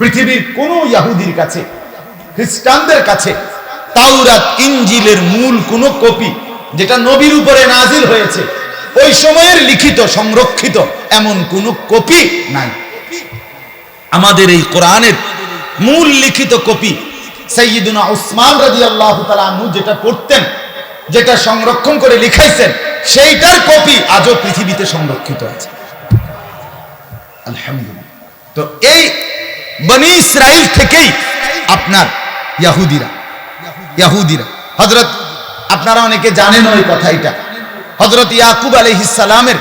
পৃথিবীর কোন ইয়াহুদির কাছে, খ্রিস্টানদের কাছে তাওরাত ইঞ্জিলের মূল কোন কপি যেটা নবীর উপরে নাজিল হয়েছে, ওই সময়ের লিখিত, সংরক্ষিত এমন কোন কপি নাই। আমাদের এই কোরআনের মূল লিখিত কপি সৈয়দুনা উসমান রাদিয়াল্লাহু তাআলা আনহু যেটা পড়তেন, যেটা সংরক্ষণ করে লিখাইছেন, সেইটার কপি আজও পৃথিবীতে সংরক্ষিত আছে। আলহামদুলিল্লাহ। তো এই বনি ইসরাইল থেকেই আপনার ইয়াহুদিরা ইয়াহুদিরা। হজরত আপনারা অনেকে জানেন ওই কথা এটা। হজরত ইয়াকুব আলহিসালামের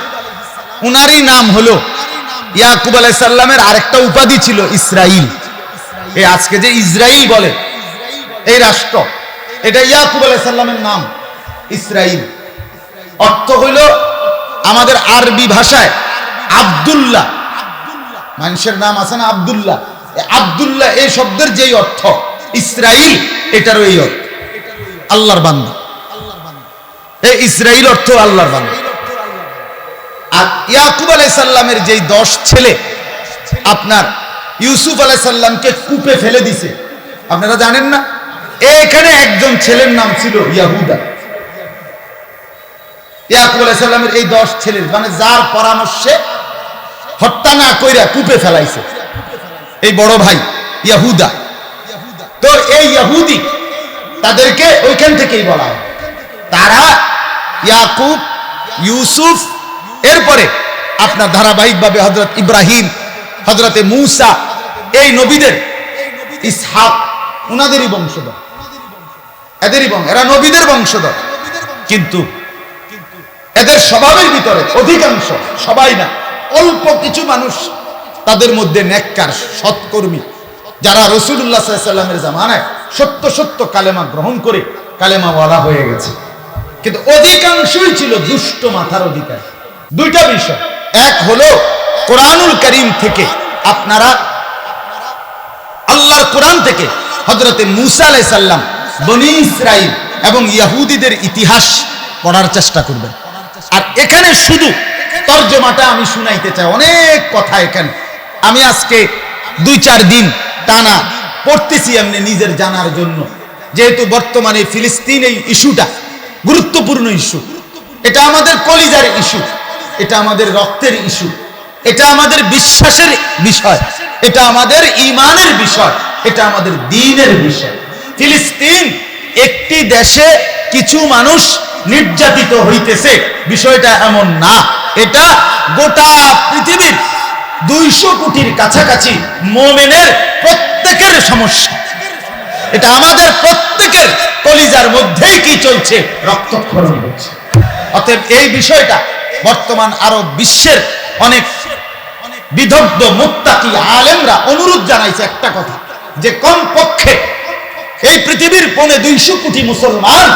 উনারই নাম হলো ইয়াকুব আলাইসাল্লামের আরেকটা উপাধি ছিল ইসরাইল। এই আজকে যে ইসরাইল বলে, এই রাষ্ট্র, এটা ইয়াকুব আলাইসাল্লামের নাম, ইসরাইল। অর্থ হইল আমাদের আরবি ভাষায় আব্দুল্লাহ। মানুষের নাম আছে না আব্দুল্লাহ? আব্দুল্লাহ এই শব্দের যেই অর্থ, ইসরাইল, এটারও এই অর্থ। আল্লাহর বান্দা। এই ইসরাইল অর্থ আল্লাহর বান্দা। আর ইয়াকুব আলাইসাল্লামের যেই দশ ছেলে, আপনার ইউসুফ আলাইসাল্লামকে কূপে ফেলে দিছে। আপনারা জানেন না? এখানে একজন ছেলের নাম ছিল ইয়াহুদা। ইয়াকুব আলাইসাল্লামের এই দশ ছেলের মানে যার পরামর্শে হত্যা না কইরা কূপে ফেলাইছে। এই বড় ভাই, ইয়াহুদা। তো এই ইয়াহুদি, তাদেরকে ওইখান থেকেই বলা হয়। তারা ইয়াকুব, ইউসুফ, এরপরে আপনার ধারাবাহিকভাবে হজরত ইব্রাহিম হজরতে মুসা, এই নবীদের ইসহাক, উনাদেরই বংশধর। এদেরই বংশ, এরা নবীদের বংশধর। কিন্তু এদের স্বভাবের ভিতরে অধিকাংশ, সবাই না, অল্প কিছু মানুষ তাদের মধ্যে নেককার, সৎকর্মী, যারা রসুল্লাহ সাল্লামের জামানায় সত্য সত্য কালেমা গ্রহণ করে কালেমা বলা হয়ে গেছে। কিন্তু অধিকাংশই ছিল দুষ্ট মাথার অধিকার। দুইটা বিষয়। এক হলো, কোরআনুল করিম থেকে আপনারা আল্লাহর কোরআন থেকে হজরতে মুসা আলাই সাল্লাম বনি ইসরাইল এবং ইয়াহুদিদের ইতিহাস পড়ার চেষ্টা করবেন। আর এখানে শুধু তর্জমাটা আমি শুনাইতে চাই, অনেক কথা এখানে। আমি আজকে দুই চার দিন টানা পড়তেছি এমনি নিজের জানার জন্য। যেহেতু বর্তমানে ফিলিস্তিন এই ইস্যুটা গুরুত্বপূর্ণ ইস্যু। এটা আমাদের কলিজার ইস্যু। এটা আমাদের রক্তের ইস্যু। এটা আমাদের বিশ্বাসের বিষয়। এটা আমাদের ইমানের বিষয়। এটা আমাদের দিনের বিষয়। ফিলিস্তিন একটি দেশে কিছু মানুষ নির্যাতিত হইতেছে। বিষয়টা এমন না। এটা গোটা পৃথিবীর দুইশো কোটির কাছাকাছি মোমেনের প্রত্যেকের সমস্যা। এটা আমাদের প্রত্যেকের কলিজার মধ্যেই কি চলছে? রক্তক্ষরণ হচ্ছে। অতএব এই বিষয়টা বর্তমান আরব বিশ্বের অনেক বিদগ্ধ মুক্তাকি আলেমরা অনুরোধ জানাইছে একটা কথা, যে কম পক্ষে এই পৃথিবীর পনে দুইশো কোটি মুসলমান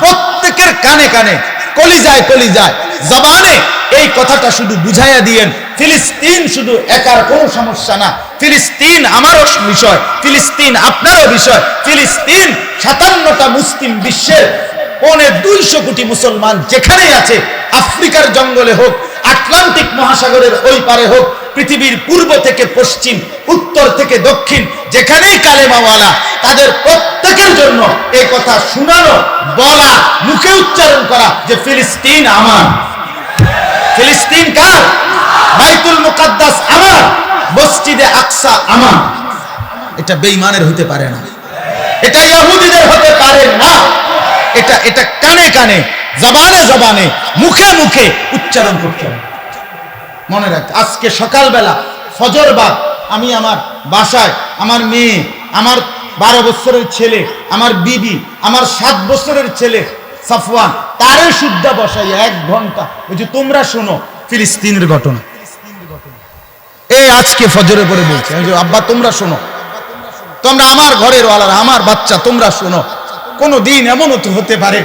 প্রত্যেকের কানে কানে, কলিজায় কলিজায়, জবানে এই কথাটা শুধু বুঝাইয়া দিয়েন ফিলিস্তিন শুধু একার কোনো সমস্যা না। ফিলিস্তিন আমারও বিষয়, ফিলিস্তিন আপনারও বিষয়। ফিলিস্তিন সাতান্নটা মুসলিম বিশ্বের পৌনে দুইশো কোটি মুসলমান যেখানেই আছে, আফ্রিকার জঙ্গলে হোক, আটলান্টিক মহাসাগরের ওই পারে হোক, পৃথিবীর পূর্ব থেকে পশ্চিম, উত্তর থেকে দক্ষিণ, যেখানেই কালেমাওয়ালা, তাদের প্রত্যেকের জন্য এই কথা শোনানো, বলা, মুখে উচ্চারণ করা যে ফিলিস্তিন আমার। ফিলিস্তিন কার? বাইতুল মুকাদ্দাস আমার, মসজিদে আকসা আমার। এটা বেঈমানের হতে পারে না। এটা ইহুদিদের হতে পারে না। এটা এটা কানে কানে, জবানে জবানে, মুখে মুখে উচ্চারণ করতে হবে। মনে রাখ, আজকে সকালবেলা ফজর বাদ আমি আমার বাসায় আমার মেয়ে, আমার বারো বছরের ছেলে, আমার বিবি, আমার সাত বছরের ছেলে সাফওয়ান, তারে শুদ্ধা বসাই এক ঘণ্টা, ওই যে তোমরা শোনো, ফিলিস্তিনের ঘটনা। এই আজকে ফজরে করে বলছে। আব্বা, তোমরা শোনো। তোমরা আমার ঘরের ওয়ালারা, আমার বাচ্চা, তোমরা শোনো। কোনো দিন এমনও তো হতে পারে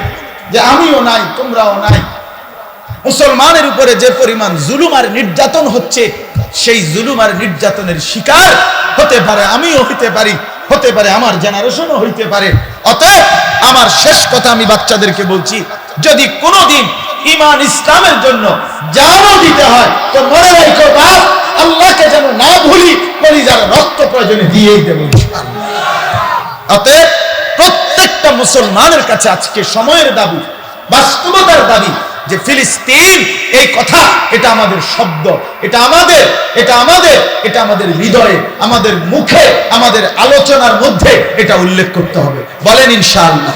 যে আমিও নাই, তোমরাও নাই। মুসলমানের উপরে যে পরিমাণ জুলুম আর নির্যাতন হচ্ছে, সেই জুলুম আর নির্যাতনের শিকার হতে পারে, আমিও হইতে পারি, হতে পারে, আমার জেনারেশনও হইতে পারে। অতএব আমার শেষ কথা আমি বাচ্চাদেরকে বলছি, যদি কোনোদিন ইমান ইসলামের জন্য জানও দিতে হয়, তো মনে রাখো বাপ আল্লাহকে যেন না ভুলি, কলিজার রক্ত প্রয়োজনে দিয়েই দেব অতএব প্রত্যেকটা মুসলমানের কাছে আজকে সময়ের দাবি, বাস্তবতার দাবি যে ফিলিস্তিন, এই কথা, এটা আমাদের শব্দ, এটা আমাদের এটা আমাদের এটা আমাদের হৃদয়ে, আমাদের মুখে, আমাদের আলোচনার মধ্যে এটা উল্লেখ করতে হবে। বলেন ইনশাআল্লাহ।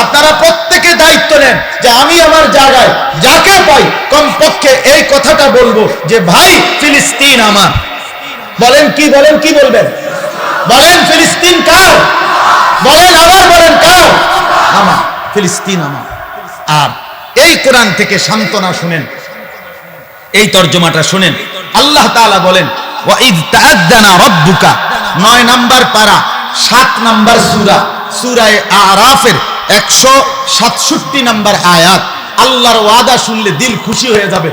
আপনারা প্রত্যেকে দায়িত্ব নেন যে আমি আমার জায়গায় যাকে পাই, কমপক্ষে এই কথাটা বলব যে, ভাই, ফিলিস্তিন আমার। বলেন কি বলেন কি বলবেন? বলেন, ফিলিস্তিন কার? বলেন, আবার বলেন, কার? আমার, ফিলিস্তিন আমার। আর এই কোরআন থেকে সান্ত্বনা শুনেন। এই তর্জমাটা শুনেন। আল্লাহ তাআলা বলেন নয় নাম্বার পারা, সাত নাম্বার সূরা, সূরায়ে আরাফের 167 নাম্বার আয়াত। আল্লাহর ওয়াদা শুনলে দিল খুশি হয়ে যাবে।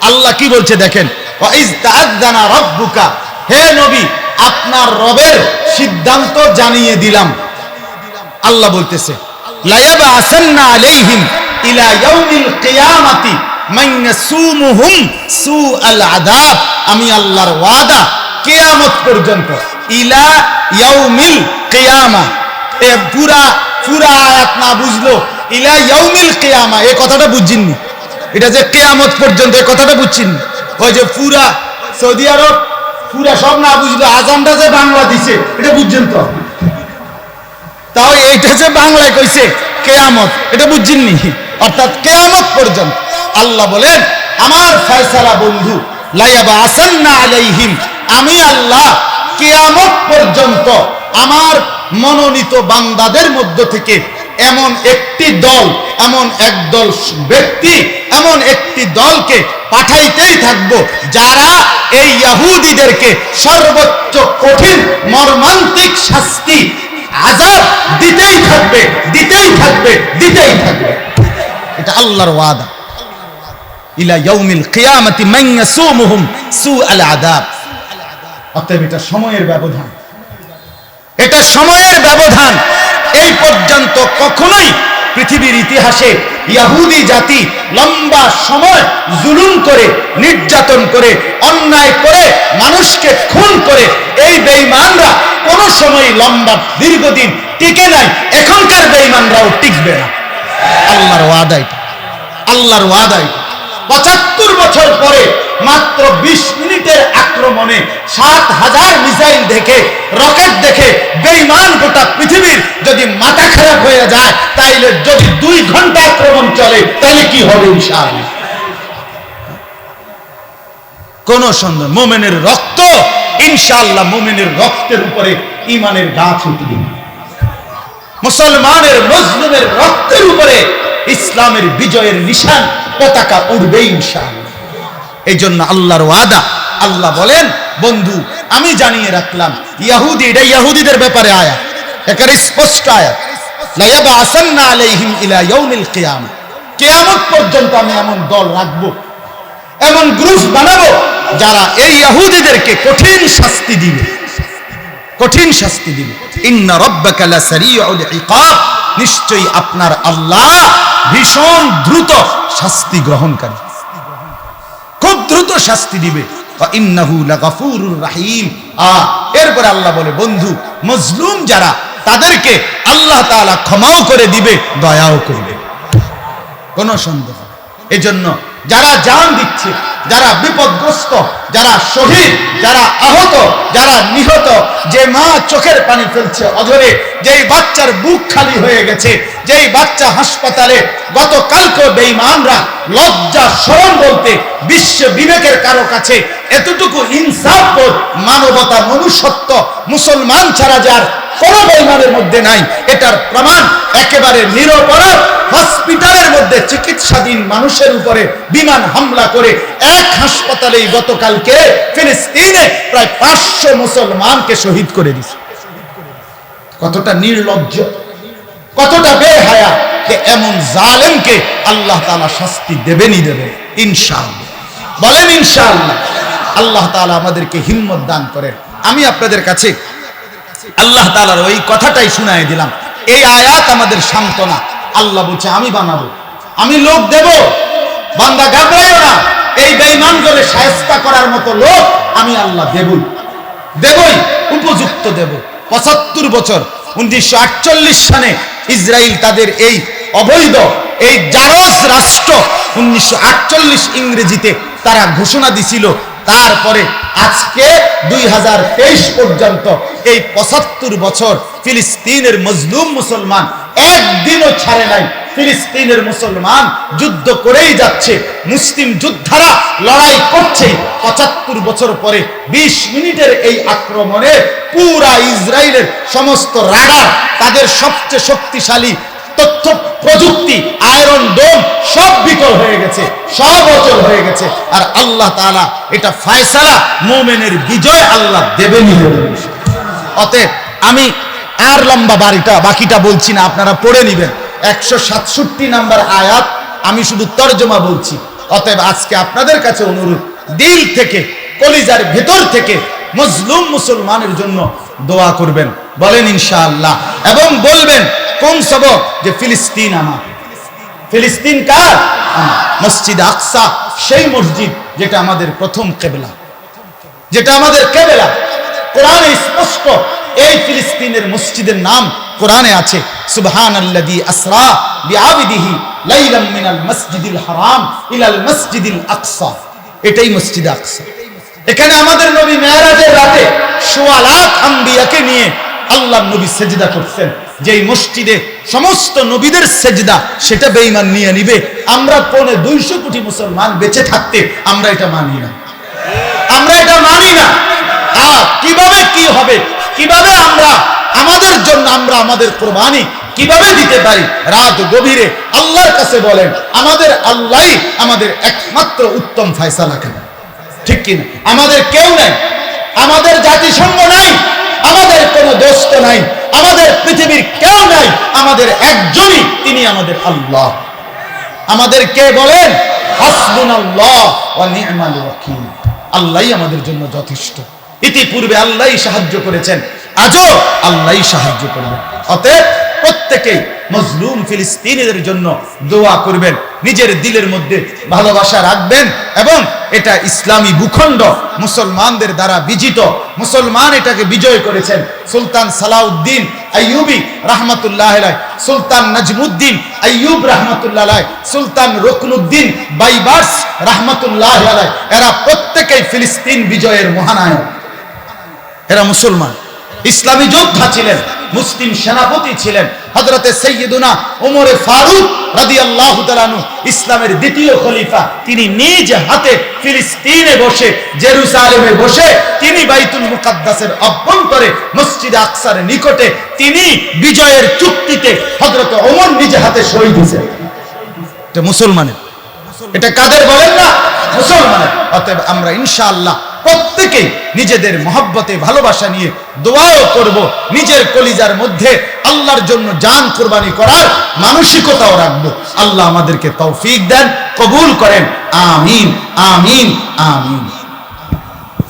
আল্লাহ কি বলছে দেখেন ওয়াইজ তাআদ্দানা রাব্বুকা। হে নবী, আপনার রবের সিদ্ধান্ত জানিয়ে দিলাম। আল্লাহ বলতেছে লায়াবা আসান্না আলাইহিম ইলা ইয়াউমিল কিয়ামাতি মান ইয়াসুমুহুম সুআল আযাব। আমি আল্লাহর ওয়াদা কিয়ামত পর্যন্ত, ইলা ইয়াউমিল কিয়ামা। এ পুরা পুরা আয়াত না বুঝলো, ইলা ইয়াউমিল কিয়ামা। এই কথাটা বুঝছেননি এটা যে কিয়ামত পর্যন্ত এই কথাটা বুঝছেননি ওই যে পুরা সৌদি আরব, পুরা সব না বুঝলো আজানটা যে বাংলা দিছে এটা বুঝছেন তো। তাও এইটা যে বাংলায় কইছে কেয়ামত, এটা বুঝছেননি? অর্থাৎ কেয়ামত পর্যন্ত। আল্লাহ বলেন, আমার ফয়সালা বন্ধু লাইয়াবা আসান্না আলাইহিম, আমি আল্লাহ কেয়ামত পর্যন্ত আমার মনোনীত বান্দাদের মধ্য থেকে এমন একটি দল, এমন একদল ব্যক্তি, এমন একটি দলকে পাঠাইতেই থাকব, যারা এই ইয়াহুদিদেরকে সর্বোচ্চ কঠিন মর্মান্তিক শাস্তি আজাব দিতেই থাকবে দিতেই থাকবে দিতেই থাকবে। এটা আল্লাহর ওয়াদা। ইলা ইয়াউমিল কিয়ামতি মান ইয়াসুমুহুম সুআল আযাব। অতএব এটা সময়ের ব্যবধান। এটা সময়ের ব্যবধান। এই পর্যন্ত কখনোই পৃথিবীর ইতিহাসে ইয়াহুদি জাতি লম্বা সময় জুলুম করে, নির্যাতন করে, অন্যায় করে, মানুষকে খুন করে, এই বেঈমানরা কোনো সময় লম্বা দীর্ঘদিন টিকে নাই। এখনকার বেঈমানরাও টিকবে না। আল্লাহর ওয়াদা এটা। আল্লাহর ওয়াদা এটা। পঁচাত্তর বছর পরে মাত্র বিশ মিনিটের আক্রমণে সাত হাজার মিসাইল দেখে, রকেট দেখে বেইমান গোটা পৃথিবীর যদি মাথা খারাপ হয়ে যায়, তাইলে যদি দুই ঘণ্টা আক্রমণ চলে তাহলে কি হবে ইনশাআল্লাহ? কোন সন্দেহ, মোমেনের রক্ত ইনশাল্লাহ মোমেনের রক্তের উপরে ইমানের গাছ উঠবে মুসলমানের, মজলুমের রক্তের উপরে ইসলামের বিজয়ের নিশান পতাকা উঠবে ইনশাআল্লাহ। এই জন্য আল্লাহর ওয়াদা। আল্লাহ বলেন, বন্ধু, আমি জানিয়ে রাখলাম, ইয়াহুদি, এটা ইয়াহুদিদের ব্যাপারে আয়া একেবারে স্পষ্ট বানাবো, যারা এই কঠিন শাস্তি কঠিন শাস্তি নিশ্চয়ই আপনার আল্লাহ ভীষণ দ্রুত শাস্তি গ্রহণকারী। খুব দ্রুত শাস্তি দিবে। রাহিম। আ, এরপরে আল্লাহ বলে, বন্ধু, মজলুম যারা, তাদেরকে আল্লাহ তাআলা ক্ষমাও করে দিবে, দয়াও করবে। কোন সন্দেহ। এজন্য যারা জান দিচ্ছে যারা বিপদগ্রস্ত, যারা শহীদ, যারা আহত, যারা নিহত, যে মা চোখের পানি ফেলছে অধরে, যেই বাচ্চার বুক খালি হয়ে গেছে, যেই বাচ্চা হাসপাতালে গতকালকে বেঈমানরা লজ্জা শরম বলতে বিশ্ব বিবেকের কারও কাছে এতটুকু ইনসাফ মানবতা, মনুষ্যত্ব, মুসলমান ছাড়া যার কোন বেইমানের মধ্যে নাই। এটার প্রমাণ একেবারে নিরপরাধ হসপিটালের মধ্যে চিকিৎসাধীন মানুষের উপরে বিমান হামলা করে এক হাসপাতালেই গতকালকে ফিলিস্তিনে প্রায় পাঁচশো মুসলমানকে শহীদ করে দিছে। কতটা নির্লজ্জ, কতটা বেহায়া যে এমন জালেমকে আল্লাহ তাআলা শাস্তি দেবেনই দেবে ইনশাআল্লাহ। বলেন ইনশাআল্লাহ, আল্লাহ তাআলা আমাদেরকে হিম্মত দান করেন। আমি আপনাদের কাছে আল্লাহ তাআলার ওই কথাটাই শুনাই দিলাম। এই আয়াত আমাদের সান্ত্বনা। আল্লাহ বলছে, আমি বানাবো। আমি লোক দেব। বান্দা ঘাবড়ায় না। এই বেঈমান করে সায়স্তা করার মতো লোক আমি আল্লাহ দেবই। দেবই, উপযুক্ত দেব। পঁচাত্তর বছর, উনিশশো সালে ইসরায়েল তাদের এই অবৈধ, এই জারস রাষ্ট্র উনিশশো আটচল্লিশ ইংরেজিতে তারা ঘোষণা দিছিল। তারপরে আজকে দুই পর্যন্ত এই পঁচাত্তর বছর ফিলিস্তিনের মজলুম মুসলমান একদিনও ছাড়ে নাই। ফিলিস্তিনের মুসলমান যুদ্ধ করেই যাচ্ছে, মুসলিম যোদ্ধারা লড়াই করছে। পঁচাত্তর বছর পরে ২০ মিনিটের এই আক্রমণে পুরা ইসরায়েলের সমস্ত রাডার তাদের সবচেয়ে শক্তিশালী তথ্য, প্রযুক্তি, আয়রন, ডোম সব বিকল হয়ে গেছে, সব অচল হয়ে গেছে। আর আল্লাহ তাআলা এটা ফায়সালা, মোমেনের বিজয় আল্লাহ দেবেন অতএব আমি আর লম্বা বাড়িটা, বাকিটা বলছি না, আপনারা পড়ে নেবেন। একশো সাতষট্টি নাম্বার আয়াত, আমি শুধু তর্জমা বলছি। অতএব আজকে আপনাদের কাছে অনুরোধ, দিল থেকে, কলিজার ভেতর থেকে মজলুম মুসলমানের জন্য দোয়া করবেন। বলেন ইনশাআল্লাহ। এবং বলবেন কোন সবক যে ফিলিস্তিন আমার। ফিলিস্তিন কার? মসজিদ আকসা, সেই মসজিদ যেটা আমাদের প্রথম কেবলা। যেটা আমাদের কেবেলা। কোরআনে স্পষ্ট এই ফিলিস্তিনের মসজিদের নাম কোরআনে আছে সুবহান আল্লাযী আসরা বিআবিদিহি লাইলাম মিনাল মসজিদিল হারাম ইলাল মসজিদিল আকসা। এটাই মসজিদ আকসা। এখানে আমাদের নবী মেরাজের রাতে সোয়া লাখ আম্বিয়াকে নিয়ে আল্লাহ নবী সেজদা করছেন। যেই মসজিদে সমস্ত নবীদের সেজদা, সেটা বেঈমান নিয়ে নিবে। আমরা পৌনে দুইশো কোটি মুসলমান বেঁচে থাকতে আমরা এটা মানি না। আমরা এটা মানি না। কীভাবে কি হবে? কীভাবে আমরা আমাদের জন্য আমরা আমাদের কোরবানি কীভাবে দিতে পারি? রাত গভীরে আল্লাহর কাছে বলেন, আমাদের আল্লাহ আমাদের একমাত্র উত্তম ফয়সালা কেন? ঠিক কিনা? আমাদের কেউ নাই। আমাদের জাতিসংঘ নাই। কোনো দোস্ত নাই, আমাদের পৃথিবীর কেউ নাই, আমাদের একজনই তিনি আমাদের আল্লাহ। আমাদের কে বলেন? আল্লাহ আমাদের জন্য যথেষ্ট। ইতিপূর্বে আল্লাহ সাহায্য করেছেন, আজও আল্লাহ সাহায্য করবেন। অতএব প্রত্যেকেই মজলুম ফিলিস্তিনিদের জন্য দোয়া করবেন। নিজের দিলের মধ্যে ভালোবাসা রাখবেন এবং এটা ইসলামী ভূখণ্ড মুসলমানদের দ্বারা বিজিত। মুসলমান এটাকে বিজয় করেছেন। সুলতান সালাউদ্দিন আইয়ুবি রাহমাতুল্লাহ সুলতান নাজমুদ্দিন আইয়ুব রাহমাতুল্লাহ সুলতান রকনুদ্দিন বাইবাস রাহমাতুল্লাহ এরা প্রত্যেকেই ফিলিস্তিন বিজয়ের মহানায়ক। এরা মুসলমান। ইসলামী যোদ্ধা ছিলেন। মুসলিম সেনাপতি ছিলেন হজরতে সৈয়দুনা ওমরে ফারুক রাদিয়াল্লাহু তাআলাহু ইসলামের দ্বিতীয় খলিফা। তিনি নিজ হাতে ফিলিস্তিনে বসে, জেরুসালেমে বসে তিনি বাইতুল মুকাদ্দাসের অভ্যন্তরে মসজিদ আকসার নিকটে তিনি বিজয়ের চুক্তিতে হযরত ওমর নিজ হাতে সই দিয়েছেন মুসলমানের। এটা কাদের বলেন না? মুসলমানের। অতএব আমরা ইনশাআল্লাহ প্রত্যেকেই নিজেদের মহব্বতে ভালোবাসা নিয়ে দোয়াও করব। নিজের কলিজার মধ্যে আল্লাহর জন্য যান কোরবানি করার মানসিকতাও রাখব। আল্লাহ আমাদেরকে তৌফিক দেন, কবুল করেন। আমিন আমিন আমিন।